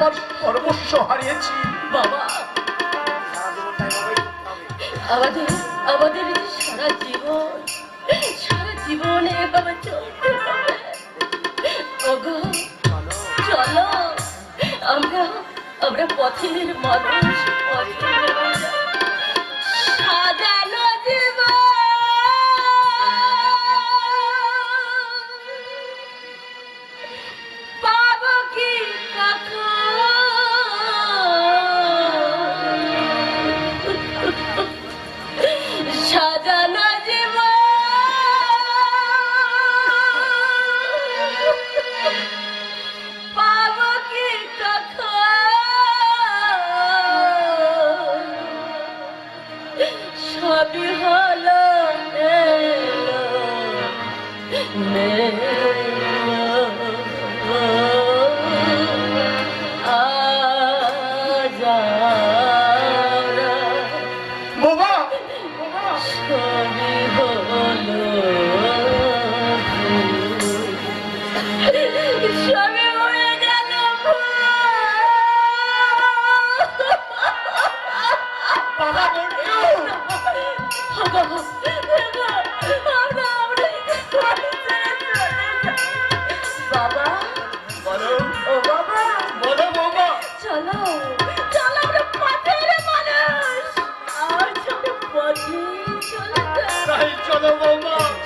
আমার সর্বস্ব হারিয়েছি। বাবা। আমাদের আমাদের সারা জীবন, সারা জীবনে বাবা চলতে চলো। আমরা আমরা পথের মানুষ, পথের যাই। তাই চলো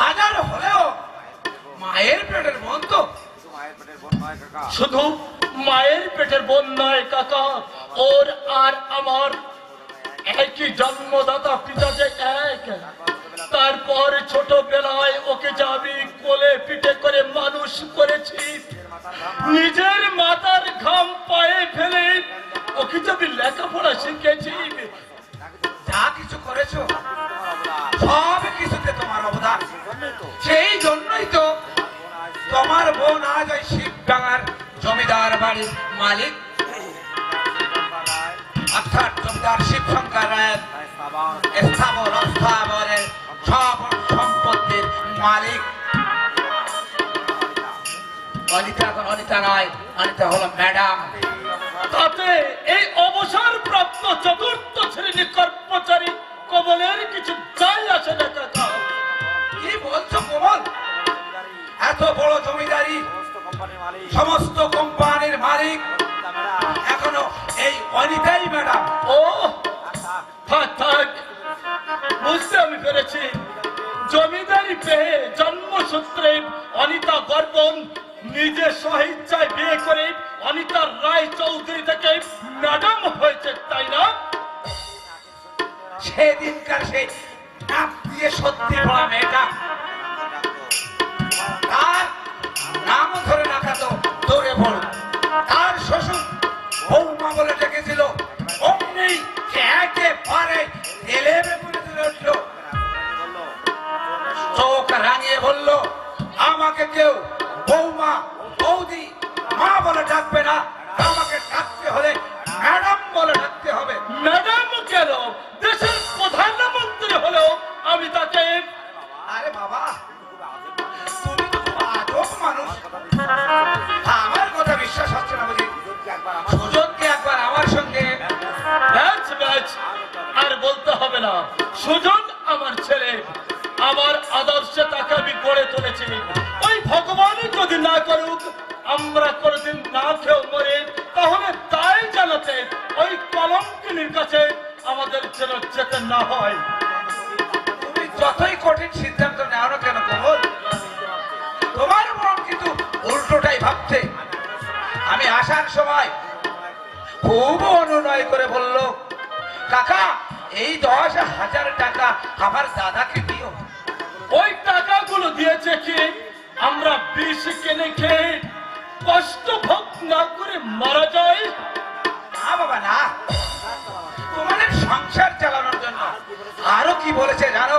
হাজার হলেও মায়ের পেটের বোন তো। শুধু মায়ের পেটের বোন নয় কাকা ওর আর আমার একই জন্মদাতা পিতা যে এক। তারপর ছোটবেলায় ওকে যাবি কোলে পিঠে করে মানুষ করেছি নিজের মাতার ঘাম পায়ে ফেলে ওকে যদি লেখাপড়া শিখেছি। যা কিছু করেছ সব বোন আজ ওই শিবডাঙ্গার জমিদার বাড়ির মালিক? অর্থাৎ জমিদার শিবশঙ্কর রায়ের স্থাবর অস্থাবরের সব সম্পত্তির মালিক। অনিতা এখন অনিতা নয়, অনিতা হলো ম্যাডাম। তাতে এই অবসর প্রাপ্ত চতুর্থ শ্রেণি কর্মচারী কবলের কিছু অনিতাই ম্যাডাম। ও বুঝতে আমি পেরেছি। জমিদারি পেয়ে জন্মসূত্রে অনিতা গর্বন নিজে স্বইচ্ছায় বিয়ে করে অনিতা রায় চৌধুরী থেকে ম্যাডাম হয়েছে, তাই না? সেদিনকার সেই নাম দিয়ে সত্যি বলা মেয়েটা। আমাকে কেউ বৌমা বৌদি মা বলে ডাকবে না। আমাকে ডাকতে হলে ম্যাডাম বলে ডাকতে হবে। ম্যাডাম কেন? দেশের প্রধানমন্ত্রী হলেও আমি তাকে আরে বাবা তুমি তো আজব মানুষ। আমার কথা বিশ্বাস হচ্ছে না বুঝি? সুজনকে একবার আমার সঙ্গে ব্যাচ ব্যাচ আর বলতে হবে না। সুজন যেন যেতে না হয়। তুমি যতই কঠিন সিদ্ধান্ত নেও না কেন কমল তোমার মন কিন্তু উল্টোটাই ভাবছে। আমি আসার সময় খুব অনুনয় করে বলল কাকা এই দশ হাজার টাকা আমার দাদাকে দিও। ওই টাকাগুলো দিয়েছে কি? আমরা বিষ কিনে খেয়ে কষ্ট ভোগ না করে মারা যাই? না বাবা না। তোমাদের সংসার চালানোর জন্য। আরও কি বলেছে জানো?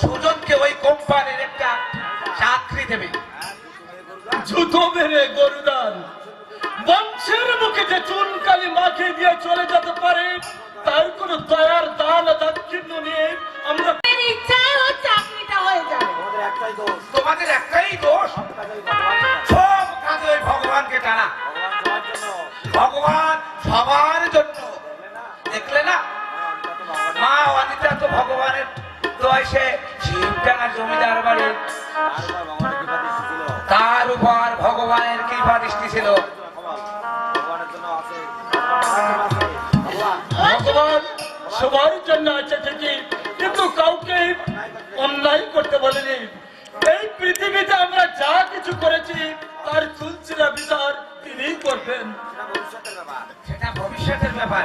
সুজনকে ওই কোম্পানির একটা চাকরি দেবে। জুতো মেরে গরুদান। বংশের মুখে যে চুনকালি মাখিয়ে দিয়ে চলে যেতে পারে আছে ঠিকই কিন্তু কাউকে অন্যায় করতে বলেনি। এই পৃথিবীতে আমরা যা কিছু করেছি তার চুলচিরা বিচার তিনিই করবেন। সেটা ভবিষ্যতের ব্যাপার।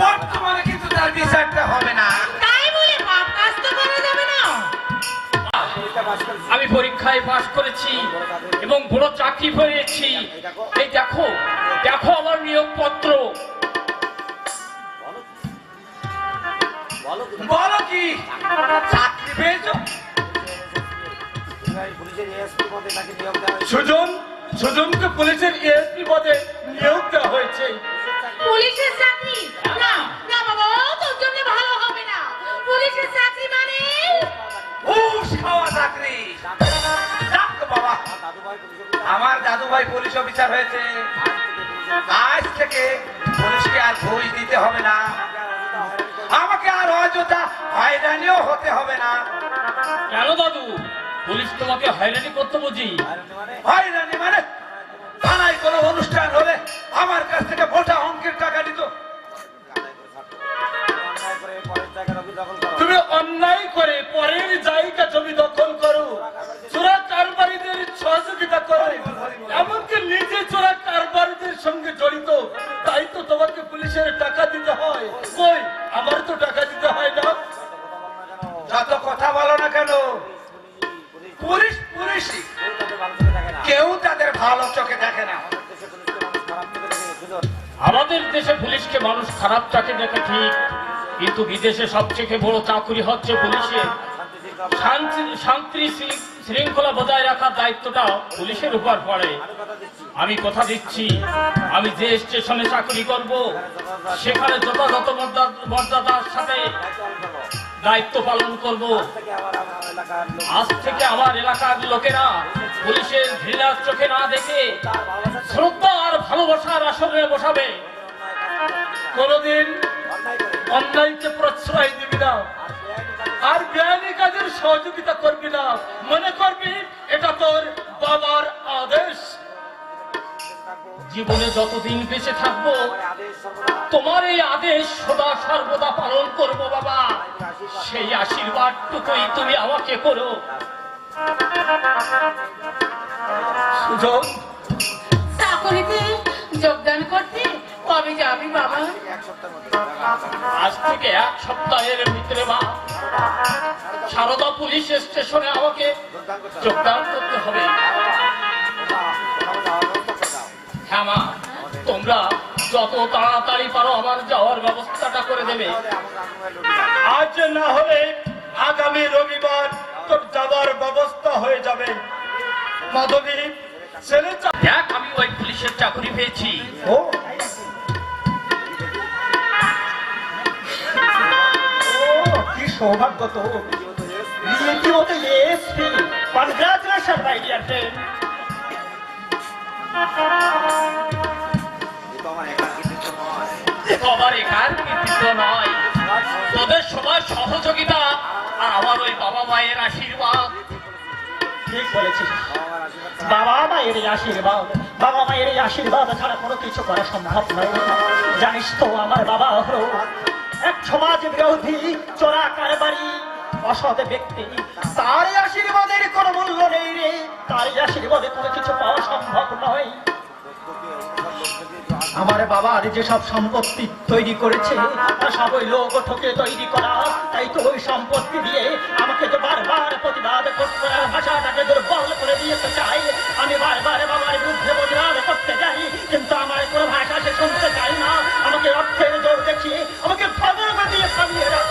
বর্তমানে কিন্তু তার বিচারটা হবে না। তাই বলে পাপ কাজ তো করা যাবে না। আমি পরীক্ষায় পাশ করেছি এবং বড় চাকরি পেয়েছি। চাকরি পেয়েছ? সুজন সুজনকে পুলিশের এসপি পদে নিয়োগ দেওয়া হয়েছে। পুলিশের চাকরি? না না বাবা তোর জন্য ভালো হবে না। পুলিশের চাকরি মানে? ঘুষ খাওয়া চাকরি। বাবা আমার দাদু ভাই পুলিশ অফিসার। হয়েছে। আজ থেকে পুলিশকে আর ঘুষ দিতে হবে না। আমাকে আর অযথা হয়রানিও হতে হবে না। কেন দাদু? পুলিশ তোমাকে হয়রানি করতে বুঝি? হয়রানি মানে থানায় কোনো অনুষ্ঠান হলে আমার কাছ থেকে মোটা অঙ্কের টাকা দিত তুমি অন্যায় করে পরের জায়গা জমি দখল করো চোরা কারবারিদের সহযোগিতা করো এমনকি নিজে চোরা কারবারিদের সঙ্গে জড়িত, তাই তো তোমাকে পুলিশের টাকা দিতে হয়। কই? আমার তো টাকা দিতে হয় না। যত কথা বলো না কেন? পুলিশ পুলিশই কেউ তাদের ভালো চোখে দেখে না। আমাদের দেশে পুলিশকে মানুষ খারাপ চাকরি দেখে ঠিক, কিন্তু বিদেশে সবথেকে বড় চাকরি হচ্ছে পুলিশে। শান্তি শৃঙ্খলা বজায় রাখার দায়িত্বটা পুলিশের উপর পড়ে। আমি কথা দিচ্ছি। আমি যে স্টেশনে চাকরি করব, সেখানে যথাযথ মর্যাদার সাথে দায়িত্ব পালন করব। আজ থেকে আমার এলাকার লোকেরা পুলিশের ঘৃণার চোখে না দেখে শ্রদ্ধা আর ভালোবাসার আসরে বসাবে। কোনদিন অন্যায়কে প্রশ্রয় দিবি না। আর বেআইনি কাজের সহযোগিতা করবি না। মনে করবি, এটা তোর বাবার আদেশ। জীবনে যতদিন বেঁচে থাকব তোমার এই আদেশ সদা সর্বদা পালন করব বাবা। সেই আশীর্বাদটুকুই তুমি আমাকে করো। সুজন? চাকরিতে যোগদান করতে কবে যাবি বাবা? আজ থেকে এক সপ্তাহের ভিতরে মা। সারদা পুলিশ স্টেশনে আমাকে যোগদান করতে হবে। হ্যাঁ মা তোমরা যত তাড়াতাড়ি পারো আমার যাওয়ার ব্যবস্থাটা করে দেবে। আজ না হলে আগামী রবিবার তোর যাবার ব্যবস্থা হয়ে যাবে। মাধবী ছেলে দেখ আমি ওই পুলিশের চাকরি পেয়েছি। ও। ও, কি সৌভাগ্য তো। কনগ্রাচুলেশন মাই ডিয়ার ফ্রেন্ড তোদের সবার সহযোগিতা আর আমার ওই বাবা মায়ের আশীর্বাদ। ঠিক বলেছিস। বাবা মায়ের আশীর্বাদ। বাবা মায়ের আশীর্বাদ ছাড়া কোনো কিছু করা সম্ভব নয়। জানিস তো আমার বাবা হলো এক সমাজ বিরোধী চোরা কারবারি অসাধ ব্যক্তি। তার আশীর্বাদের কোনো মূল্য নেই রে। তার আশীর্বাদে কোনো কিছু পাওয়া সম্ভব নয়। আমার বাবার যেসব সম্পত্তি তৈরি করেছে তৈরি করা। তাই তো ওই সম্পত্তি দিয়ে আমাকে তো বারবার ভাষাটাকে দুর্বল করে চাই। আমি বারবার করতে চাই। কিন্তু আমার কোনো শুনতে চাই না। আমাকে অর্থের জোর দেখিয়ে আমাকে খবর দিয়ে সামিয়ে রাখ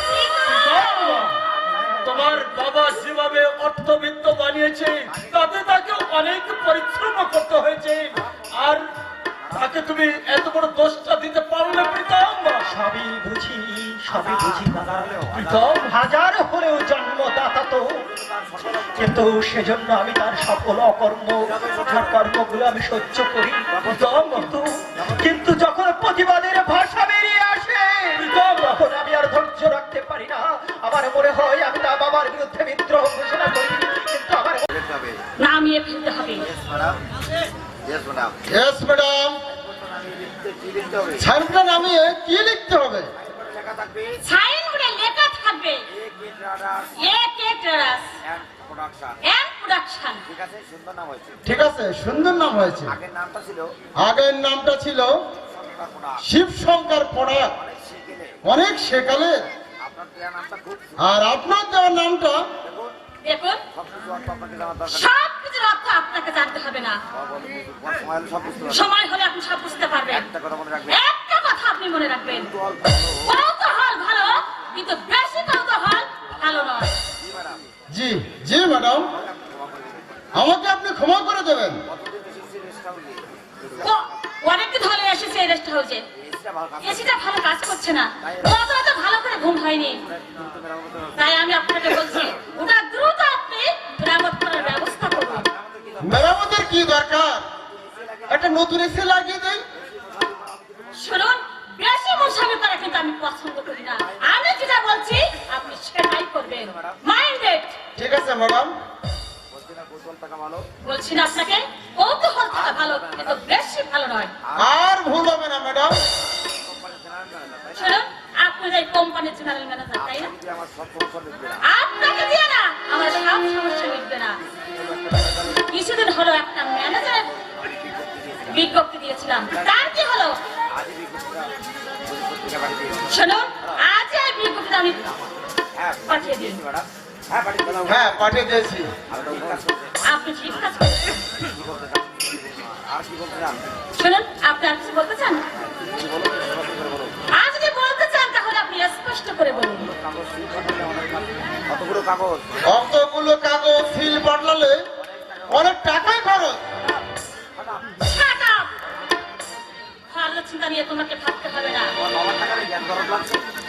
আমার বাবা যেভাবে অর্থবিত্ত বানিয়েছে তাতে তাকে অনেক পরিশ্রম করতে হয়েছে। আর তাকে তুমি এত বড় দোষটা দিতে পারলে প্রীতম। সবই বুঝি সবই বুঝি প্রীতম। হাজার হলেও জন্মদাতা তো। কিন্তু সেজন্য আমি তার সকল অকর্ম তার কর্মগুলো আমি সহ্য করি। প্রীতম। কিন্তু যখন প্রতিবাদের ভাষা বাবার বিরুদ্ধে বিদ্রোহ ঘোষণা করি কিন্তু আমার নামিয়ে ফেলতে হবে। ইয়েস ম্যাডাম সাইনটা নামিয়ে কি লিখতে হবে? সাইনবোর্ডে লেখা থাকবে। এ কে ট্রেডার্স ঠিক আছে সুন্দর নাম হয়েছে। আগের নামটা ছিল আগের নামটা ছিল শঙ্কর পোড়া। শিব শঙ্কর পড়া অনেক শিখেলে। আর আপনার দেওয়ার নামটা? অর্থ আপনাকে জানতে হবে না। সময় হলে আপনি সব বুঝতে পারবেন। একটা কথা আপনি মনে রাখবেন। কৌতূহল ভালো কিন্তু বেশি কৌতূহল ভালো নয়। জি জি ম্যাডাম। আমাকে আপনি ক্ষমা করে দেবেন। অনেকদিন হলে এসেছে এই রেস্ট হাউসে এসিটা ভালো কাজ করছে না। ঘুম হয়নি। তাই আমি আপনাকে বলছি ওটা দ্রুত আপনি মেরামত করার ব্যবস্থা করুন। মেরামতের কি দরকার? একটা নতুন এসে লাগিয়ে দেন শুনুন বেশি মুসাফি করা কিন্তু আমি পছন্দ করি না। আমি যেটা বলছি আপনি সেটাই করবেন। মাইন্ডেড ঠিক আছে ম্যাডাম। বলছি না আপনাকে কৌতূহল থাকা ভালো কিন্তু বেশি ভালো নয়। আর ভুল হবে না ম্যাডাম। কোম্পানির জেনারেল ম্যানেজার তাই না? আপনাকে দিয়ে না আমার সব সমস্যা মিটবে না। কিছুদিন হলো একটা ম্যানেজার বিজ্ঞপ্তি দিয়েছিলাম। তার কি হলো? শুনুন আজ এই বিজ্ঞপ্তিটা আমি হ্যাঁ পাঠিয়ে দিন। হ্যাঁ পাঠিয়ে হ্যাঁ পাঠিয়ে দিয়েছি। আপনি ঠিক কি শুনুন আপনি আর কিছু বলতে চান? স্পষ্ট করে বলুন। কাগজ কতগুলো কাগজ? অতগুলো কাগজ সিল পাঠালে অনেক টাকাই খরচ। চিন্তা নিয়ে তোমাকে ভাবতে হবে না। টাকা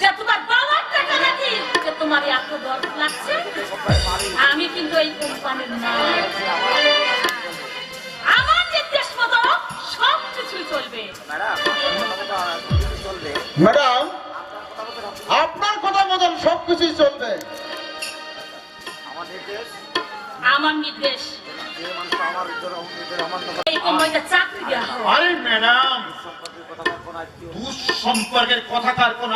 যে তোমার বাবার টাকা নাকি? যে তোমার এত দরদ লাগছে? আমি কিন্তু এই কোম্পানির না আমার নির্দেশ মতো সব কিছুই চলবে। ম্যাডাম আরে ম্যাডাম কথা আত্মীয় কোন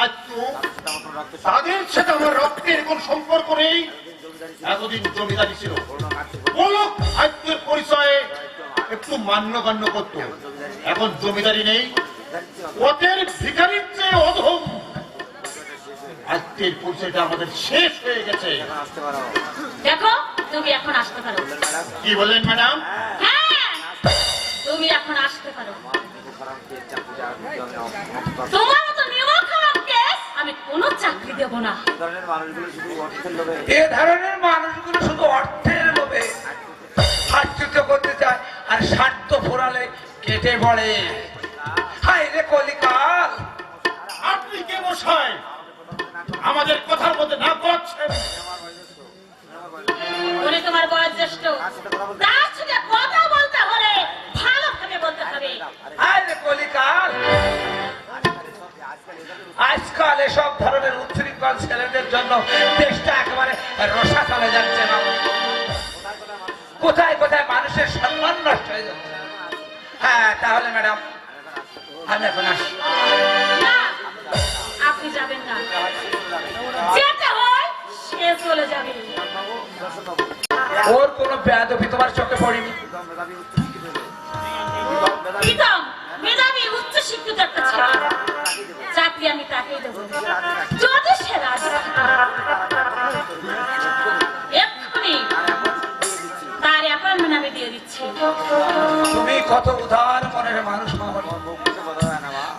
তাদের সাথে আমার রক্তের কোন সম্পর্ক নেই। এতদিন জমিদারি ছিল। আত্মের পরিচয়ে একটু মান্য মান্যগণ্য করত। এখন জমিদারি নেই। পথের ভিখারির চেয়ে অধম। আত্মের পরিচয়টা আমাদের শেষ হয়ে গেছে। দেখো তুমি এখন আসতে পারো। কি বললেন ম্যাডাম? হ্যাঁ তুমি এখন আসতে পারো। তোমার আমি কোনো চাকরি দেব না। মানুষগুলো শুধু অর্থের লোভে এ ধরনের মানুষগুলো শুধু অর্থের লোভে হাস্যুত করতে চায় আর স্বার্থ ফোরালে কেটে পড়ে। তোমার বয়স তার সাথে কথা বলতে হলে ভালোভাবে বলতে হবে। হাই রে কলিকাল আজকাল এসব ধরনের উচ্ছৃঙ্খল ছেলেদের জন্য দেশটা একেবারে রসা চলে যাচ্ছে না কোথায় কোথায় মানুষের সম্মান নষ্ট হয়ে যাচ্ছে। হ্যাঁ তাহলে ম্যাডাম আমি এখন আসি। আপনি যাবেন না। যেতে হয় সে চলে যাবে। ওর কোনো বেয়াদবি তোমার চোখে পড়েনি? মেধাবী উচ্চ শিক্ষিত একটা ছেলে। চাকরি আমি তাকেই দেবো। যদি সে রাজি এক্ষুনি তার অ্যাপয়েন্টমেন্ট আমি দিয়ে দিচ্ছি। তুমি কত উদার মনের মানুষ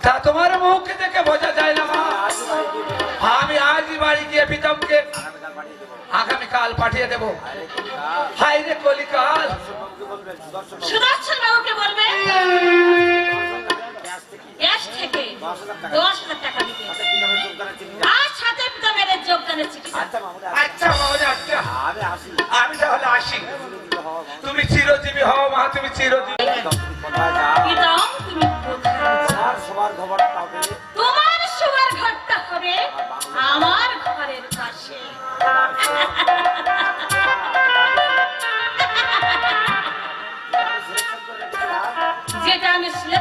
তা তোমার মুখে দেখে বোঝা যায় না মা। আমি আজই বাড়ি গিয়ে প্রীতমকে দেবো আগামীকাল পাঠিয়ে দেবো হাই রে কলিকাল সুদর্শন বাবুকে বলবে ব্যস্ত থেকে দশ হাজার টাকা দিতে আচ্ছা, সাথে যোগদানের চিঠি আচ্ছা মামুনি আচ্ছা আমি তাহলে আসি। তুমি চিরজীবী হও মা তুমি চিরজীবী একদম তুমি কোথায় যাও? পিতাম তুমি কোথায় যাও? আর সবার খবরটা হবে তোমার শোয়ার ঘরটা হবে আমার ঘরের পাশে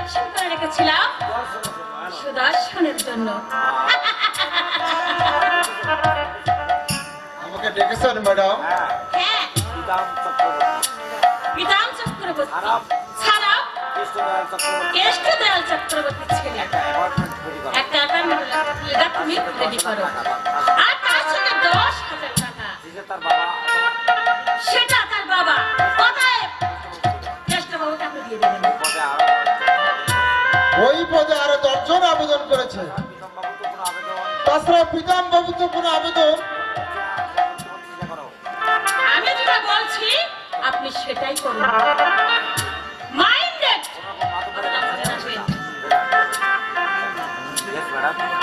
আমি সিলেকশন করে রেখেছিলাম সুদর্শনের জন্য। আমাকে ডেকেছেন ম্যাডাম। হ্যাঁ। বিধান চক্রবর্তী। ছাড়া চক্রবর্তী। একটা তুমি রেডি করো। আর কোনো আবেদন আমি যেটা বলছি আপনি সেটাই করুন মাইন্ডেড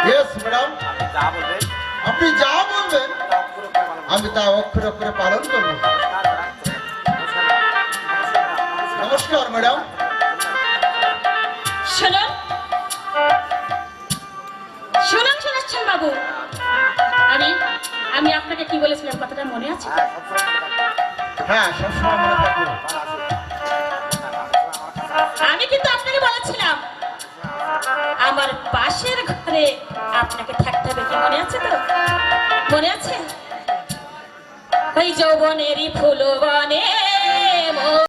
ইয়েস ম্যাডাম আপনি যা বলবেন। আমি তা অক্ষরে অক্ষরে পালন করব নমস্কার ম্যাডাম। শুনুন বাবু। আমি আমি আপনাকে কি বলেছিলাম? কথাটা মনে আছে? হ্যাঁ, সবসময় মনে থাকবে আমি কিন্তু আপনাকে বলেছিলাম। আমার পাশের ঘরে আপনাকে থাকতে হবে কি মনে আছে তো? মনে আছে? ওই যৌবনেরই ফুল বনে